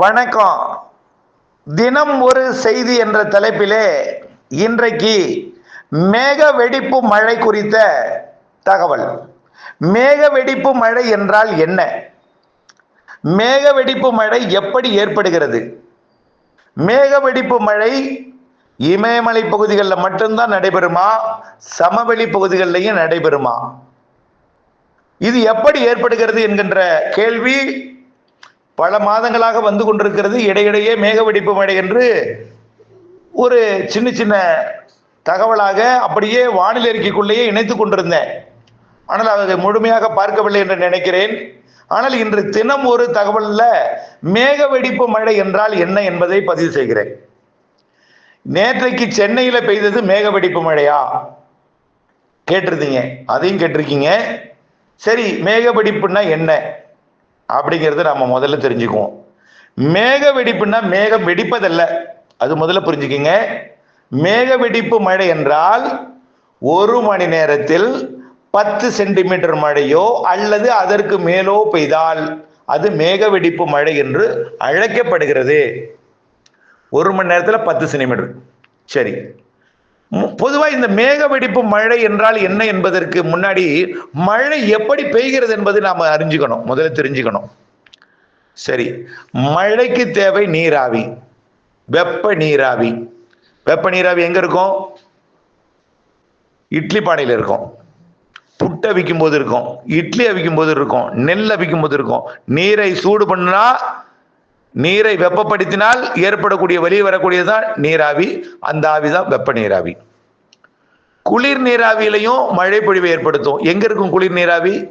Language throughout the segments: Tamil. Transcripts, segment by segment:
வணக்கம். தினம் ஒரு செய்தி என்ற தலைப்பிலே இன்றைக்கு மேக வெடிப்பு மழை குறித்த தகவல். மேக வெடிப்பு மழை என்றால் என்ன? மேக வெடிப்பு மழை எப்படி ஏற்படுகிறது? மேக வெடிப்பு மழை இமயமலை பகுதிகளில் மட்டும்தான் நடைபெறுமா? சமவெளி பகுதிகளிலையும் நடைபெறுமா? இது எப்படி ஏற்படுகிறது என்கின்ற கேள்வி பல மாதங்களாக வந்து கொண்டிருக்கிறது. இடையிடையே மேக வெடிப்பு மழை என்று ஒரு சின்ன சின்ன தகவலாக அப்படியே வானிலை அறிக்கைக்குள்ளேயே இணைத்து கொண்டிருந்தேன். ஆனால் அதை முழுமையாக பார்க்கவில்லை என்று நினைக்கிறேன். ஆனால் இன்று தினம் ஒரு தகவலில் மேக வெடிப்பு மழை என்றால் என்ன என்பதை பதிவு செய்கிறேன். நேற்றைக்கு சென்னையில் பெய்தது மேக வெடிப்பு மழையா கேட்டிருந்தீங்க. அதையும் கேட்டிருக்கீங்க. சரி மேக வெடிப்புன்னா என்ன? அப்படிங்கிறத நம்ம முதல்ல தெரிஞ்சுக்குவோம். மேக வெடிப்புன்னா மேகம் வெடிப்பதல்ல. அது முதல்ல புரிஞ்சுக்கிங்க. மேக வெடிப்பு மழை என்றால் ஒரு மணி நேரத்தில் பத்து சென்டிமீட்டர் மழையோ அல்லது அதற்கு மேலோ பெய்தால் அது மேக வெடிப்பு மழை என்று அழைக்கப்படுகிறது. ஒரு மணி நேரத்தில் பத்து சென்டிமீட்டர். சரி. பொதுவாக இந்த மேக வெடிப்பு மழை என்றால் என்ன என்பதற்கு முன்னாடி மழை எப்படி பெய்கிறது என்பதை நாம் அறிஞ்சுக்கணும். முதல்ல தெரிஞ்சுக்கணும். சரி. மழைக்கு தேவை நீராவி. வெப்ப நீராவி. வெப்ப நீராவி எங்க இருக்கும்? இட்லி பானையில் இருக்கும். புட்டு அவிக்கும் போது இருக்கும். இட்லி அவிக்கும் போது இருக்கும். நெல் அவிக்கும் போது இருக்கும். நீரை சூடு பண்ணா நீரை வெப்பப்படுத்தினால் ஏற்படக்கூடிய வெளியே வரக்கூடியதுதான் நீராவி. அந்த ஆவி தான் வெப்ப நீராவி. குளிர் நீராவியிலையும் மழை பொழிவை ஏற்படுத்தும். எங்க இருக்கும் குளிர் நீராவி?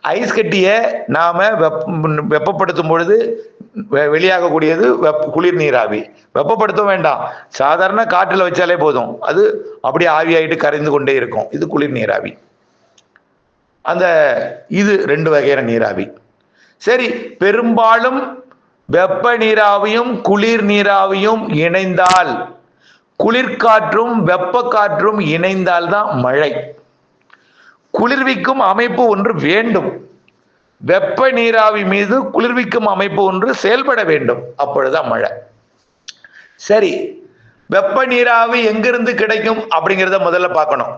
ஐஸ் கட்டியை நாம வெப் வெப்பப்படுத்தும் பொழுது வெ- வெளியாகக்கூடியது வெப் குளிர் நீராவி. வெப்பப்படுத்த வேண்டாம். சாதாரண காற்றில் வச்சாலே போதும். அது அப்படியே ஆவியாயிட்டு கரைந்து கொண்டே இருக்கும். இது குளிர் நீராவி. அந்த இது ரெண்டு வகையான நீராவி. சரி பெரும்பாலும் வெப்ப நீராவியும் குளிர் நீராவியும் இணைந்தால் குளிர்காற்றும் வெப்ப காற்றும் இணைந்தால்தான் மழை. குளிர்விக்கும் அமைப்பு ஒன்று வேண்டும். வெப்ப நீராவி மீது குளிர்விக்கும் அமைப்பு ஒன்று செயல்பட வேண்டும். அப்பொழுதுதான் மழை. சரி வெப்ப நீராவி எங்கிருந்து கிடைக்கும் அப்படிங்கிறத முதல்ல பார்க்கணும்.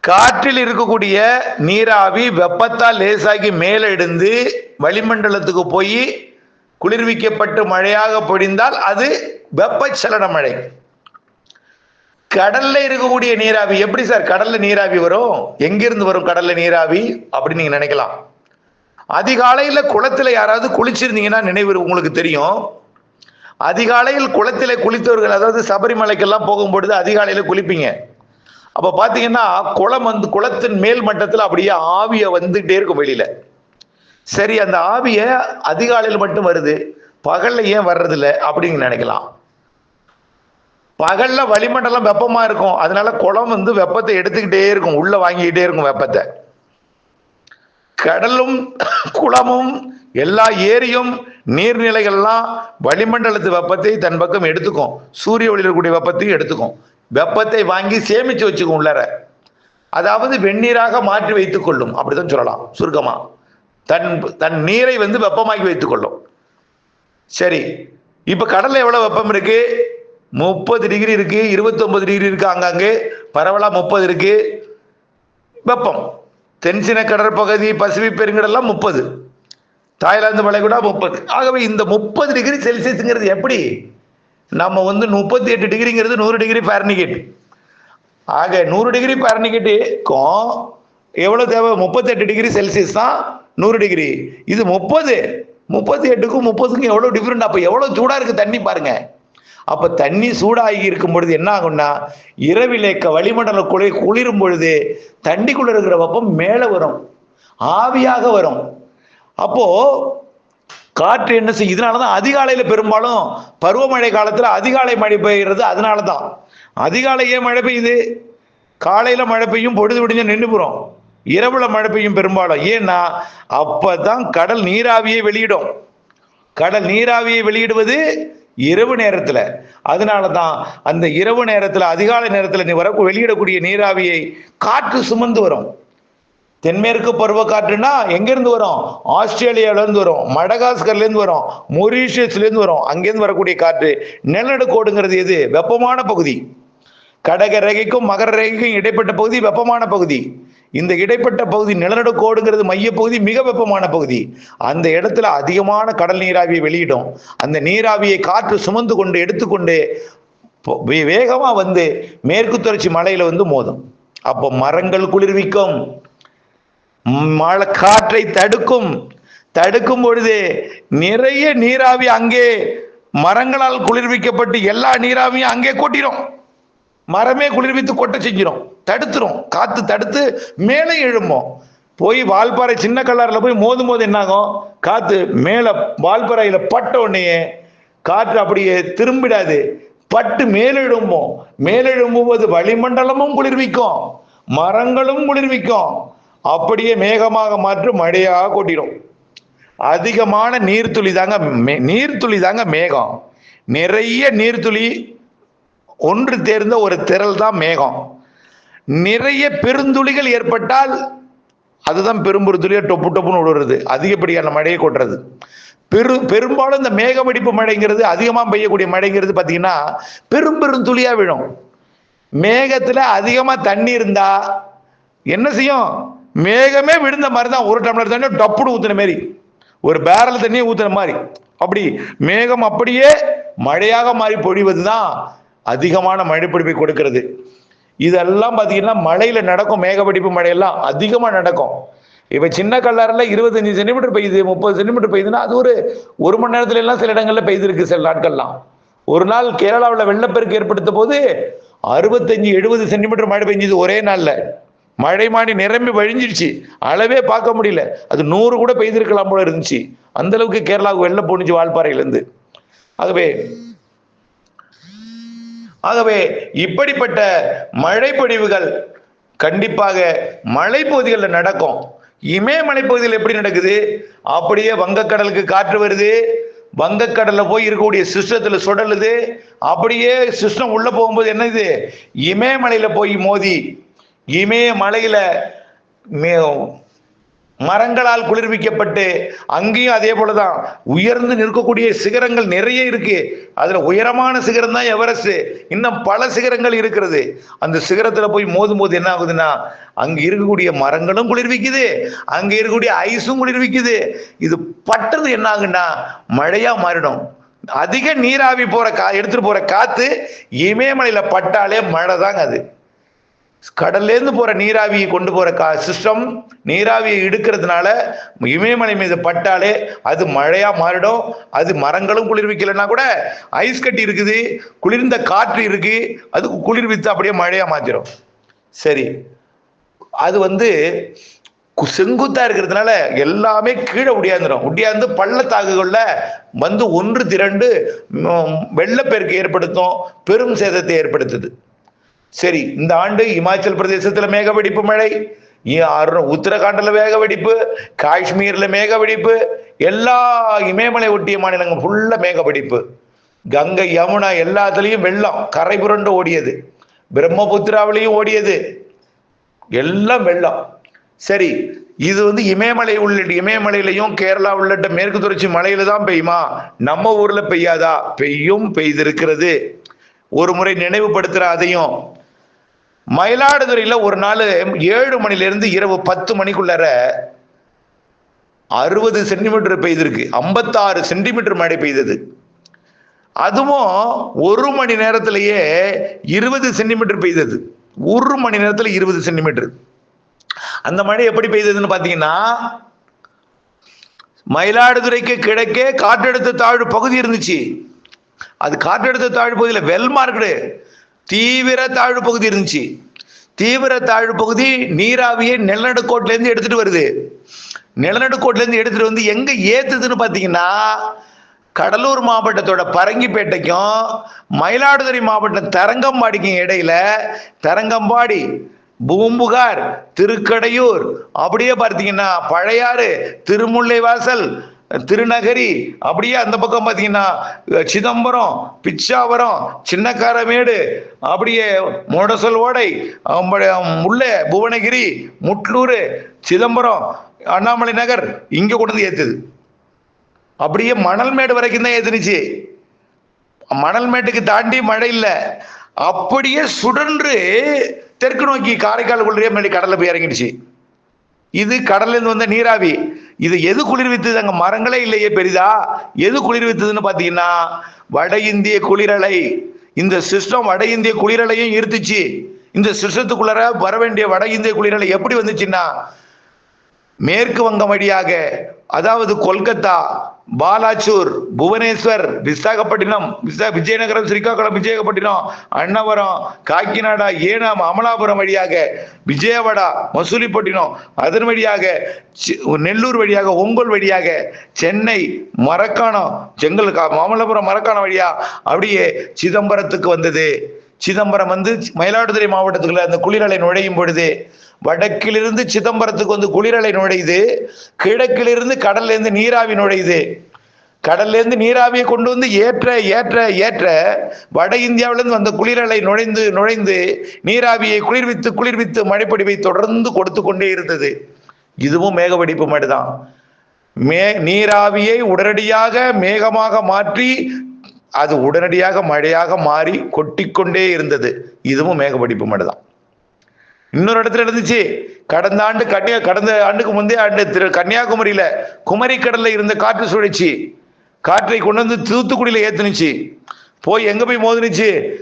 காற்றில் இருக்கக்கூடிய நீராவி வெப்பத்தால் லேசாகி மேலெடுந்து வளிமண்டலத்துக்கு போய் குளிர்விக்கப்பட்டு மழையாக பொழிந்தால் அது வெப்பச்சலன மழை. கடல்ல இருக்கக்கூடிய நீராவி எப்படி சார் கடல்ல நீராவி வரும்? எங்கிருந்து வரும் கடல்ல நீராவி? அப்படின்னு நீங்க நினைக்கலாம். அதிகாலையில குளத்துல யாராவது குளிச்சிருந்தீங்கன்னா நினைவு உங்களுக்கு தெரியும். அதிகாலையில் குளத்திலே குளித்தவர்கள் அதாவது சபரிமலைக்கெல்லாம் போகும்பொழுது அதிகாலையில குளிப்பீங்க. அப்ப பாத்தீங்கன்னா குளம் வந்து குளத்தின் மேல் மட்டத்தில் அப்படியே ஆவிய வந்துட்டே இருக்கும் வெளியில. சரி அந்த ஆவிய அதிகாலையில் மட்டும் வருது பகல்ல ஏன் வர்றதில்ல அப்படின்னு நினைக்கலாம். பகல்ல வளிமண்டலம் வெப்பமா இருக்கும். அதனால குளம் வந்து வெப்பத்தை எடுத்துக்கிட்டே இருக்கும். உள்ள வாங்கிக்கிட்டே இருக்கும் வெப்பத்தை. கடலும் குளமும் எல்லா ஏரியும் நீர்நிலைகள்லாம் வளிமண்டலத்து வெப்பத்தை தன் பக்கம் எடுத்துக்கும். சூரிய ஒளியில் இருக்கக்கூடிய வெப்பத்தையும் எடுத்துக்கும். வெப்பத்தை வாங்கி சேமிச்சு வச்சுக்கும் உள்ளர. அதாவது வெந்நீராக மாற்றி வைத்துக் கொள்ளும். அப்படிதான் சொல்லலாம். சுருக்கமா. தன் தன் நீரை வந்து வெப்பமாக்கி வைத்துக் கொள்ளும் சரி இப்ப கடல்ல எவ்வளவு வெப்பம் இருக்கு? முப்பது டிகிரி இருக்கு இருபத்தி ஒன்பது டிகிரி இருக்கு அங்கங்கே. பரவலா முப்பது இருக்கு. வெப்பம். தென்சின கடற்பகுதி பசிபிக் பெருங்கடல்லாம் முப்பது. தாய்லாந்து மலைகுடா முப்பது. ஆகவே இந்த முப்பது டிகிரி செல்சியஸுங்கிறது எப்படி? நம்ம வந்து முப்பத்தி எட்டு டிகிரிங்கிறது நூறு டிகிரி ஃபாரனிகேட் ஆக நூறு டிகிரி ஃபாரனிகேட்டுக்கும் எவ்வளவு தேவை? முப்பத்தெட்டு டிகிரி செல்சியஸ் தான். நூறு டிகிரி. இது முப்பது. முப்பத்தி எட்டுக்கும் முப்பதுக்கும் எவ்வளோ டிஃப்ரெண்ட் அப்போ எவ்வளோ சூடாக இருக்குது தண்ணி பாருங்க. அப்போ தண்ணி சூடாகி இருக்கும் பொழுது என்ன ஆகும்னா இரவிலே வளிமண்டல குளிர் குளிரும் பொழுது தண்ணிக்குள்ள இருக்கிற வெப்பம் மேலே வரும். ஆவியாக வரும். அப்போ காற்று என்ன செய்யும் இதனாலதான் அதிகாலையில் பெரும்பாலும் பருவமழை காலத்தில் அதிகாலை மழை பெய்யுறது அதனால தான் அதிகாலையே மழை பெய்யுது? காலையில் மழை பெய்யும் பொழுது விடிஞ்ச நின்று போகிறோம் இரவுல மழை பெய்யும் பெரும்பாலும். ஏன்னா அப்பதான் கடல் நீராவியை வெளியிடும். கடல் நீராவியை வெளியிடுவது இரவு நேரத்துல. அதனால தான் அந்த இரவு நேரத்துல அதிகாலை நேரத்துல நீ வர வெளியிடக்கூடிய நீராவியை காற்று சுமந்து வரும். தென்மேற்கு பருவக்காற்றுனா எங்கேருந்து வரும்? ஆஸ்திரேலியாவிலேருந்து வரும். மடகாஸ்கர்லேருந்து வரும். மொரீஷியஸ்லேருந்து வரும். அங்கேருந்து வரக்கூடிய காற்று. நிலநடுக்கோடுங்கிறது எது? வெப்பமான பகுதி. கடக ரேகைக்கும் மகர ரேகைக்கும் இடைப்பட்ட பகுதி வெப்பமான பகுதி. இந்த இடைப்பட்ட பகுதி நிலநடுக்கோடுங்கிறது மையப்பகுதி மிக வெப்பமான பகுதி. அந்த இடத்துல அதிகமான கடல் நீராவியை வெளியிடும். அந்த நீராவியை காற்று சுமந்து கொண்டு எடுத்துக்கொண்டு வேகமாக வந்து மேற்கு தொடர்ச்சி மலையில வந்து மோதும். அப்போ மரங்கள் குளிர்விக்கும். மழை காற்றை தடுக்கும். தடுக்கும் பொழுது நிறைய நீராவி அங்கே மரங்களால் குளிர்விக்கப்பட்டு எல்லா நீராவியும் அங்கே கொட்டிடும் மரமே குளிர்வித்து கொட்ட செஞ்சிடும் தடுத்துரும். காத்து தடுத்து மேலே எழும்போம். போய் வால்பாறை சின்ன கல்லாரில் போய் மோதும் போது என்னாகும்? காத்து மேலே வால்பாறையில் பட்ட உடனே காற்று அப்படியே திரும்பிடாது. பட்டு மேலெழும்போம் மேலெழும்பும் வளிமண்டலமும் குளிர்விக்கும். மரங்களும் குளிர்விக்கும். அப்படியே மேகமாக மாற்றி மழையாக கொட்டிடும் அதிகமான நீர்த்துளி தாங்க மே- நீர்த்துளி தாங்க மேகம். நிறைய நீர்த்துளி ஒன்று தேர்ந்த ஒரு திரள் தான் மேகம். நிறைய பெருந்துளிகள் ஏற்பட்டால் அதுதான் பெரும்பெருந்துளியா டொப்பு டொப்புன்னு விடுறது அதிகப்படியான மழையை கொட்டுறது. பெரு பெரும்பாலும் இந்த மேக வெடிப்பு மழைங்கிறது அதிகமாக பெய்யக்கூடிய மழைங்கிறது பார்த்தீங்கன்னா பெரும் பெருந்துளியா விழும். மேகத்தில் அதிகமாக தண்ணி இருந்தா என்ன செய்யும்? மேகமே விழுந்த மாதிரி தான் ஒரு டம்ளர் தண்ணி டப்புடு ஊற்றுன மாதிரி ஒரு பேரல் தண்ணியை ஊற்றுன மாதிரி அப்படி மேகம் அப்படியே மழையாக மாறி பொழிவது தான் அதிகமான மழைப்பிடிப்பை கொடுக்கிறது. இதெல்லாம் பார்த்தீங்கன்னா மழையில் நடக்கும் மேகப்பிடிப்பு மழையெல்லாம் அதிகமாக நடக்கும். இப்போ சின்ன கல்லாரில் இருபத்தஞ்சி சென்டிமீட்டர் பெய்யுது முப்பது சென்டிமீட்டர் பெய்யுதுன்னா அது ஒரு ஒரு மணி நேரத்துல எல்லாம் சில இடங்களில் பெய்திருக்கு சில நாட்கள்லாம். ஒரு நாள் கேரளாவில் வெள்ளப்பெருக்கு ஏற்படுத்த போது அறுபத்தஞ்சு எழுபது சென்டிமீட்டர் மழை பெஞ்சது ஒரே நாளில். மழை மாடி நிரம்பி வழிஞ்சிருச்சு. அளவே பார்க்க முடியல. அது நூறு கூட பெய்திருக்கலாம் போல இருந்துச்சு. அந்த அளவுக்கு கேரளாவுக்கு வெள்ளம் போணுச்சு வால்பாறையிலேருந்து ஆகவே ஆகவே இப்படிப்பட்ட மழைப்பொழிவுகள் கண்டிப்பாக மலைப்பகுதிகளில் நடக்கும். இமயமலை பகுதியில் எப்படி நடக்குது? அப்படியே வங்கக்கடலுக்கு காற்று வருது. வங்கக்கடலில் போய் இருக்கக்கூடிய சிஸ்டத்தில் சுடலுது அப்படியே சிஸ்டம் உள்ளே போகும்போது என்னது? இமயமலையில் போய் மோதி இமயமலையில் மே- மரங்களால் குளிர்விக்கப்பட்டு அங்கேயும் அதே போலதான். உயர்ந்து நிற்கக்கூடிய சிகரங்கள் நிறைய இருக்கு. அதுல உயரமான சிகரம் தான் எவரெஸ்ட் இன்னும் பல சிகரங்கள் இருக்கிறது. அந்த சிகரத்துல போய் மோதும் போது என்ன ஆகுதுன்னா அங்க இருக்கக்கூடிய மரங்களும் குளிர்விக்குது. அங்க இருக்கக்கூடிய ஐஸும் குளிர்விக்குது. இது பட்டது என்ன ஆகுன்னா மழையா மாறிடும். அதிக நீராவி போற கா எடுத்துட்டு போற காத்து இமயமலையில பட்டாலே மழை தாங்க அது. கடல்லேருந்து போகிற போற நீராவியை கொண்டு போற கா சிஸ்டம் நீராவியை இடுக்கிறதுனால இமயமலை மீது பட்டாலே அது மழையா மாறிடும். அது மரங்களும் குளிர்விக்கலைன்னா கூட ஐஸ் கட்டி இருக்குது குளிர்ந்த காற்று இருக்கு அது குளிர்வித்து அப்படியே மழையா மாத்திரும். சரி. அது வந்து கு- செங்குத்தா இருக்கிறதுனால எல்லாமே கீழே உடையாந்துடும் உடையாந்து பள்ளத்தாக்குகள்ல வந்து ஒன்று திரண்டு வெள்ளப்பெருக்கு ஏற்படுத்தும் பெரும் சேதத்தை ஏற்படுத்துது. சரி இந்த ஆண்டு இமாச்சல் பிரதேசத்துல மேக வெடிப்பு மழை இ- அரு- உத்தரகாண்ட்ல மேக வெடிப்பு காஷ்மீர்ல மேக வெடிப்பு எல்லா இமயமலை ஒட்டிய மாநிலங்கள் ஃபுல்லா மேக வெடிப்பு கங்கை யமுனா எல்லாத்துலயும் வெள்ளம் கரை புரண்டு ஓடியது. பிரம்மபுத்திராவிலையும் ஓடியது. எல்லாம் வெள்ளம். சரி இது வந்து இமயமலை உள்ளிட்ட இமயமலையிலையும் கேரளா உள்ளிட்ட மேற்கு தொடர்ச்சி மலையில தான் பெய்யுமா? நம்ம ஊர்ல பெய்யாதா? பெய்யும் பெய்திருக்கிறது. ஒரு முறை நினைவுபடுத்துற அதையும். மயிலாடுதுறையில ஒரு நாள் ஏழு மணிலேருந்து இரவு பத்து மணிக்குள்ளார அறுபது சென்டிமீட்டர் பெய்திருக்கு. ஐம்பத்தாறு சென்டிமீட்டர் மழை பெய்தது. அதுவும் ஒரு மணி நேரத்திலேயே இருபது சென்டிமீட்டர் பெய்தது. ஒரு மணி நேரத்தில் இருபது சென்டிமீட்டர். அந்த மழை எப்படி பெய்ததுன்னு பார்த்தீங்கன்னா மயிலாடுதுறைக்கு கிழக்கே காற்றழுத்த தாழ்வு பகுதி இருந்துச்சு. அது காற்றழுத்த தாழ்வு பகுதியில் வெல் மார்க்கெடு தீவிர தாழ்வு பகுதி இருந்துச்சு. தீவிர தாழ்வு பகுதி நீராவியை நிலநடுக்கோட்டில இருந்து எடுத்துட்டு வருது. நிலநடுக்கோட்டில இருந்து எடுத்துட்டு வந்து எங்க ஏத்துதுன்னு பாத்தீங்கன்னா கடலூர் மாவட்டத்தோட பரங்கிப்பேட்டைக்கும் மயிலாடுதுறை மாவட்டம் தரங்கம்பாடிக்கும் இடையில தரங்கம்பாடி பூம்புகார் திருக்கடையூர் அப்படியே பார்த்தீங்கன்னா பழையாறு திருமுல்லைவாசல் திருநகரி அப்படியே அந்த பக்கம் பார்த்தீங்கன்னா சிதம்பரம் பிச்சாவரம் சின்னக்காரமேடு அப்படியே முடசல் ஓடை முல்லை புவனகிரி முட்லூர் சிதம்பரம் அண்ணாமலை நகர் இங்கே கொண்டு வந்து ஏற்றுது அப்படியே மணல் மேடு வரைக்கும் தான் ஏத்துனுச்சு. மணல் மேட்டுக்கு தாண்டி மழை இல்லை. அப்படியே சுடன்று தெற்கு நோக்கி காரைக்கால் குளிரே மேலே கடலில் போய் இறங்கிடுச்சு. இது கடல்லேருந்து வந்த நீராவி. இது எது குளிர்வித்தது? அங்க மரங்களே இல்லையே பெரிதா. எது குளிர்வித்ததுன்னு பாத்தீங்கன்னா வட இந்திய குளிரலை. இந்த சிஸ்டம் வட இந்திய குளிரலையும் ஈர்த்துச்சு இந்த சிஸ்டத்துக்குள்ளார வர வேண்டிய வட இந்திய குளிரலை எப்படி வந்துச்சுன்னா மேற்கு வங்கம் வழியாக அதாவது கொல்கத்தா பாலாச்சூர் புவனேஸ்வர் விசாகப்பட்டினம் விசா விஜயநகரம் ஸ்ரீகாக்குளம் விஜயகப்பட்டினம் அன்னவரம் காக்கிநாடா ஏனாம் அமலாபுரம் வழியாக விஜயவாடா மசூலிப்பட்டினம் அதன் வழியாக நெல்லூர் வழியாக ஒங்கோல் வழியாக சென்னை மரக்காணம் செங்கல் மாமல்லபுரம் மரக்காணம் வழியா அப்படியே சிதம்பரத்துக்கு வந்தது. சிதம்பரம் வந்து மயிலாடுதுறை மாவட்டத்துக்குள்ள அந்த குளிரலை நுழையும் பொழுது வடக்கிலிருந்து சிதம்பரத்துக்கு வந்து குளிரலை நுழையுது கிழக்கிலிருந்து கடல்ல இருந்து நீராவி நுழையுது. கடல்ல இருந்து நீராவியை கொண்டு வந்து ஏற்ற ஏற்ற ஏற்ற வட இந்தியாவிலிருந்து வந்த குளிரலை நுழைந்து நுழைந்து நீராவியை குளிர்வித்து குளிர்வித்து மழைப்பொடிவை தொடர்ந்து கொடுத்து கொண்டே இருந்தது. இதுவும் மேகவெடிப்பு மட்டும்தான் மே நீராவியை உடனடியாக மேகமாக மாற்றி அது உடனடியாக மழையாக மாறி கொட்டிக்கொண்டே இருந்தது. இதுவும் மேகப்படிப்பு மட்டும்தான். இன்னொரு இடத்துல இருந்துச்சு. கடந்த ஆண்டு கன்னியா கடந்த ஆண்டுக்கு முந்தைய ஆண்டு திரு கன்னியாகுமரியில குமரி கடல்ல இருந்த காற்று சுழற்சி காற்றை கொண்டு வந்து தூத்துக்குடியில ஏத்துனுச்சு. போய் எங்க போய் மோதுனுச்சு?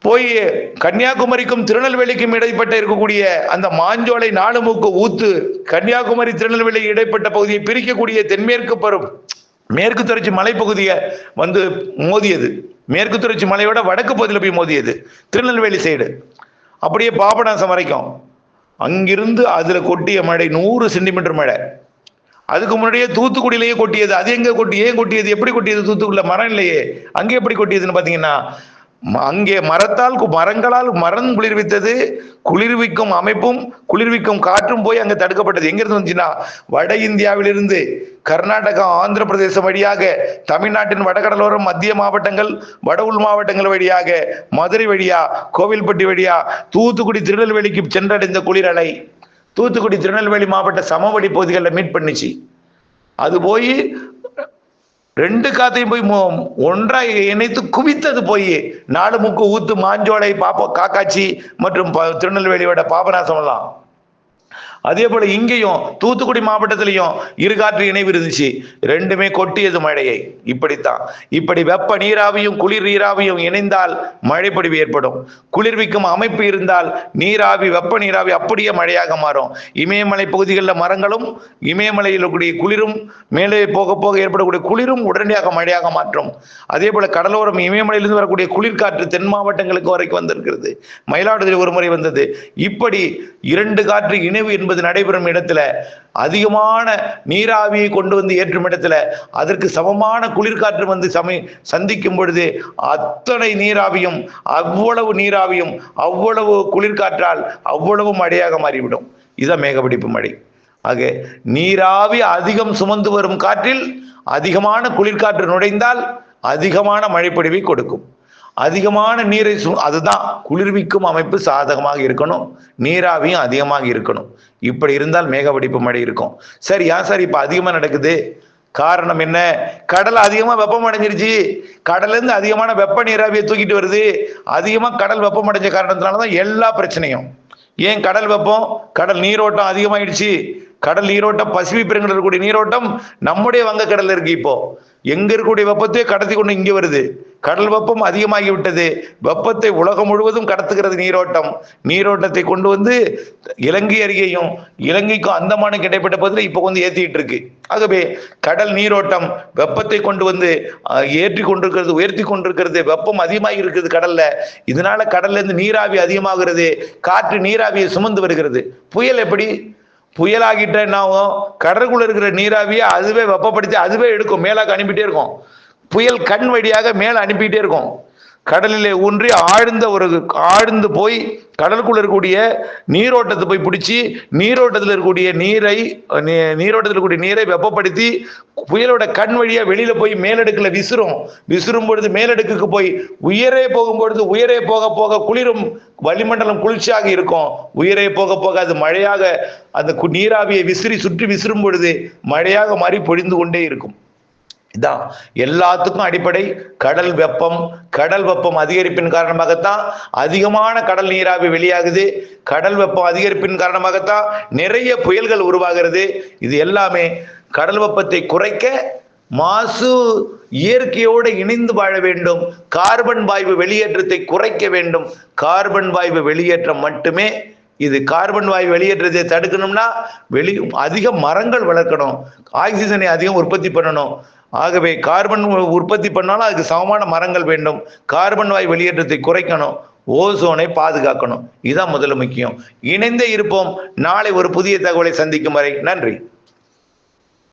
போய் கன்னியாகுமரிக்கும் திருநெல்வேலிக்கும் இடைப்பட்ட இருக்கக்கூடிய அந்த மாஞ்சோலை நாலுமுக்கு ஊத்து கன்னியாகுமரி திருநெல்வேலி இடைப்பட்ட பகுதியை பிரிக்கக்கூடிய தென்மேற்கு பருவம். மேற்கு தொடர்ச்சி மலைப்பகுதியை வந்து மோதியது. மேற்கு தொடர்ச்சி மலையோட வடக்கு பகுதியில் போய் மோதியது. திருநெல்வேலி சைடு அப்படியே பாபநாசம் வரைக்கும். அங்கிருந்து அதில் கொட்டிய மழை நூறு சென்டிமீட்டர் மழை. அதுக்கு முன்னாடியே தூத்துக்குடியிலேயே கொட்டியது. அது எங்கே கொட்டி ஏன் கொட்டியது? எப்படி கொட்டியது தூத்துக்குடியில்? மரம் இல்லையே. அங்கே எப்படி கொட்டியதுன்னு பார்த்தீங்கன்னா அங்கே மரத்தால் கு- மரங்களால் மரம் குளிர்வித்தது குளிர்விக்கும் அமைப்பும் குளிர்விக்கும் காற்றும் போய் அங்கே தடுக்கப்பட்டது. எங்கிருந்து வந்துச்சுன்னா வட இந்தியாவிலிருந்து கர்நாடகா ஆந்திர பிரதேசம் வழியாக தமிழ்நாட்டின் வடகடலோரம் மத்திய மாவட்டங்கள் வட உள் மாவட்டங்கள் வழியாக மதுரை வழியா கோவில்பட்டி வழியா தூத்துக்குடி திருநெல்வேலிக்கு சென்றடைந்த குளிரலை தூத்துக்குடி திருநெல்வேலி மாவட்ட சமவெளி பகுதிகளில் மீட் பண்ணுச்சு. அது போய் ரெண்டு காத்தையும் போய் மோ- ஒன்றாய் இணைத்து குவித்தது போய் நாலு முக்கு ஊத்து மாஞ்சோலை பாப்ப காக்காச்சி மற்றும் ப- திருநெல்வேலியோட பாபநாசம் எல்லாம் அதே போல இங்கேயும் தூத்துக்குடி மாவட்டத்திலையும் இரு காற்று இணைவு இருந்துச்சு. ரெண்டுமே கொட்டியது மழையை. இப்படித்தான். இப்படி வெப்ப நீராவியும் குளிர் நீராவியும் இணைந்தால் மழைப்பொடிவு ஏற்படும். குளிர்விக்கும் அமைப்பு இருந்தால் நீராவி வெப்ப நீராவி அப்படியே மழையாக மாறும். இமயமலை பகுதிகளில் மரங்களும் இமயமலையில் இருக்கக்கூடிய குளிரும் மேலே போக போக ஏற்படக்கூடிய குளிரும் உடனடியாக மழையாக மாற்றும். அதே போல கடலோரம் இமயமலையிலிருந்து வரக்கூடிய குளிர்காற்று தென் மாவட்டங்களுக்கு வரைக்கும் வந்திருக்கிறது. மயிலாடுதுறை ஒரு முறை வந்தது. இப்படி இரண்டு காற்று இணைவு என்பது நடைபெறும் இடத்துல அதிகமான நீராவியை கொண்டு வந்து ஏற்றும் இடத்துல அதற்கு சமமான குளிர்காற்று வந்து சமை சந்திக்கும் பொழுது அத்தனை நீராவியும் அவ்வளவு நீராவியும் அவ்வளவு குளிர்காற்றால் அவ்வளவு மழையாக மாறிவிடும். இதான் மேகப்பிடிப்பு மழை. ஆக நீராவி அதிகம் சுமந்து வரும் காற்றில் அதிகமான குளிர்காற்று நுழைந்தால் அதிகமான மழைப்பொழிவை கொடுக்கும். அதிகமான நீரை சு- அதுதான் குளிர்விக்கும் அமைப்பு சாதகமாக இருக்கணும். நீராவியும் அதிகமாக இருக்கணும். இப்படி இருந்தால் மேகவெடிப்பு மழை இருக்கும். சரி ஏன் சார் இப்போ அதிகமாக நடக்குது? காரணம் என்ன? கடல் அதிகமாக வெப்பம் அடைஞ்சிருச்சு. கடல்ல அதிகமான வெப்ப நீராவியை தூக்கிட்டு வருது. அதிகமாக கடல் வெப்பம் அடைஞ்ச காரணத்தினால தான் எல்லா பிரச்சனையும். ஏன் கடல் வெப்பம்? கடல் நீரோட்டம் அதிகமாயிடுச்சு. கடல் நீரோட்டம் பசிபிக் பெருங்கடல் இருக்கக்கூடிய நீரோட்டம் நம்முடைய வங்கக்கடல்ல இருக்கு இப்போ. எங்க இருக்கக்கூடிய வெப்பத்தையே கடத்தி கொண்டு இங்க வருது. கடல் வெப்பம் அதிகமாகி விட்டது. வெப்பத்தை உலகம் முழுவதும் கடத்துகிறது நீரோட்டம். நீரோட்டத்தை கொண்டு வந்து இலங்கை அருகேயும் இலங்கைக்கும் அந்தமானுக்கு இடைப்பட்ட பகுதியில் இப்போ வந்து ஏத்திட்டு இருக்கு. ஆகவே கடல் நீரோட்டம் வெப்பத்தை கொண்டு வந்து ஏற்றி கொண்டிருக்கிறது உயர்த்தி கொண்டிருக்கிறது. வெப்பம் அதிகமாகி இருக்குது கடல்ல. இதனால கடல்ல இருந்து நீராவி அதிகமாகிறது. காற்று நீராவியை சுமந்து வருகிறது. புயல் எப்படி? புயலாகிட்ட என்ன ஆகும்? இருக்கிற நீராவியை அதுவே வெப்பப்படுத்தி அதுவே எடுக்கும். மேலாக அனுப்பிட்டே இருக்கும். புயல் கண் வழியாக மேலே அனுப்பிட்டே இருக்கும். கடலிலே ஊன்றி ஆழ்ந்த ஒரு ஆழ்ந்து போய் கடலுக்குள்ள இருக்கக்கூடிய நீரோட்டத்தை போய் பிடிச்சி நீரோட்டத்தில் இருக்கக்கூடிய நீரை நீரோட்டத்தில் இருக்கக்கூடிய நீரை வெப்பப்படுத்தி புயலோட கண் வழியா வெளியில போய் மேலடுக்குல விசிறும். விசிறும் பொழுது மேலடுக்குக்கு போய் உயரே போகும் பொழுது உயரே போக போக குளிரும் வளிமண்டலம் குளிர்ச்சியாக இருக்கும். உயரே போக போக அது மழையாக அந்த கு- நீராவியை விசிறி சுற்றி விசிறும் பொழுது மழையாக மாறி பொழிந்து கொண்டே இருக்கும். இதான். எல்லாத்துக்கும் அடிப்படை கடல் வெப்பம். கடல் வெப்பம் அதிகரிப்பின் காரணமாகத்தான் அதிகமான கடல் நீராவி வெளியாகுது. கடல் வெப்பம் அதிகரிப்பின் காரணமாகத்தான் நிறைய புயல்கள் உருவாகிறது. இது எல்லாமே கடல் வெப்பத்தை குறைக்க மாசு இயற்கையோடு இணைந்து வாழ வேண்டும். கார்பன் வாயு வெளியேற்றத்தை குறைக்க வேண்டும். கார்பன் வாயு வெளியேற்றம் மட்டுமே இது கார்பன் வாயு வெளியேற்றத்தை தடுக்கணும்னா வெளி அதிக மரங்கள் வளர்க்கணும். ஆக்சிஜனை அதிகம் உற்பத்தி பண்ணணும். ஆகவே கார்பன் உற்பத்தி பண்ணாலும் அதுக்கு சமமான மரங்கள் வேண்டும். கார்பன் வாயு வெளியேற்றத்தை குறைக்கணும். ஓசோனை பாதுகாக்கணும். இதுதான் முதல்ல முக்கியம். இணைந்தே இருப்போம். நாளை ஒரு புதிய தகவலை சந்திக்கும் வரை நன்றி.